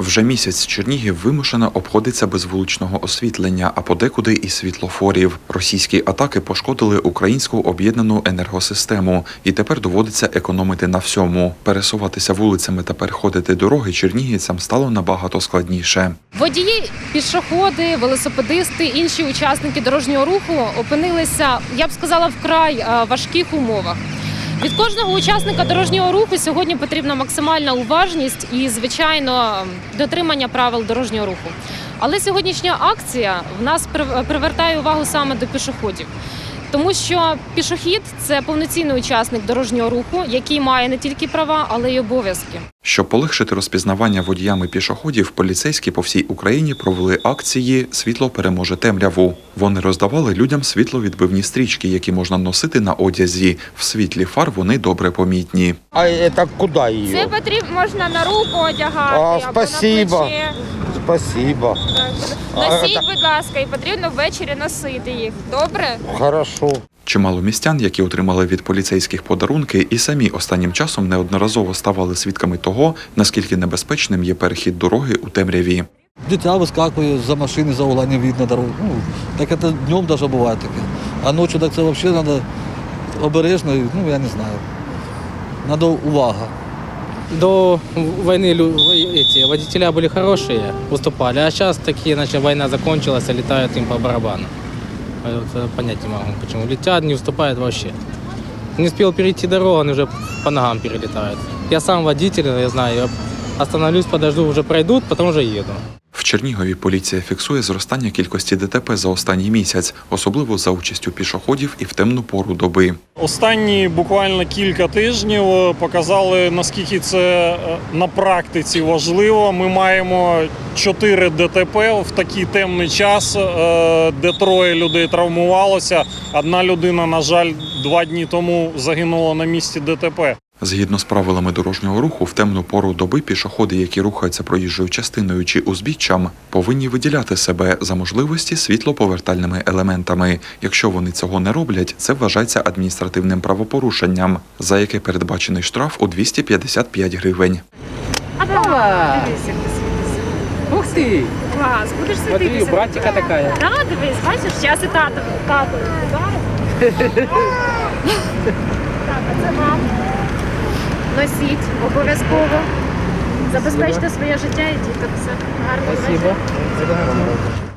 Вже місяць Чернігів вимушено обходиться без вуличного освітлення, а подекуди і світлофорів. Російські атаки пошкодили українську об'єднану енергосистему, і тепер доводиться економити на всьому. Пересуватися вулицями та переходити дороги чернігівцям стало набагато складніше. Водії, пішоходи, велосипедисти, інші учасники дорожнього руху опинилися, я б сказала, вкрай важких умовах. Від кожного учасника дорожнього руху сьогодні потрібна максимальна уважність і, звичайно, дотримання правил дорожнього руху. Але сьогоднішня акція в нас привертає увагу саме до пішоходів. Тому що пішохід це повноцінний учасник дорожнього руху, який має не тільки права, але й обов'язки. Щоб полегшити розпізнавання водіями пішоходів, поліцейські по всій Україні провели акції Світло переможе темряву. Вони роздавали людям світловідбивні стрічки, які можна носити на одязі. В світлі фар вони добре помітні. А это куда Це ее? потрібно можна на руку одягати А, або спасибо. на плече Спасибо. Так. Носіть, А, будь ласка, і потрібно ввечері носити їх. Добре? Хорошо. Чимало містян, які отримали від поліцейських подарунки, і самі останнім часом неодноразово ставали свідками того, наскільки небезпечним є перехід дороги у темряві. Дитя выскакивает за машины, за угла не видно дорогу. Ну, так это днем даже бывает таке. А ночью так це вообще надо обережно, ну я не знаю. Надо увага. До войны лю- эти водителя были хорошие, выступали, а сейчас такие, значит, война закончилась, а летают им по барабану. А вот, э, понять не могу, почему. Летят, не выступают вообще. Не успел перейти дорогу, они уже по ногам перелетают. Я сам водитель, я знаю, я остановлюсь, подожду, уже пройдут, потом уже еду. В Чернігові поліція фіксує зростання кількості ДТП за останній місяць, особливо за участю пішоходів і в темну пору доби. Останні буквально кілька тижнів показали наскільки це е, на практиці важливо. Ми маємо 4 ДТП в такий темний час, е, де троє людей травмувалося. Одна людина, на жаль, два дні тому загинула на місці ДТП. Згідно з правилами дорожнього руху, в темну пору доби пішоходи, які рухаються проїжджою частиною чи узбіччям, повинні виділяти себе за можливості світлоповертальними елементами. Якщо вони цього не роблять, це вважається адміністративним правопорушенням, за яке передбачений штраф у 255 гривень. Ух ты! Клас, будеш Смотри, братика такая. Да, дивись, бачиш, зараз і тато тато. Так, а це вам. Носіть обов'язково. Забезпечте своє життя і діток. Все гарно. Спасибо.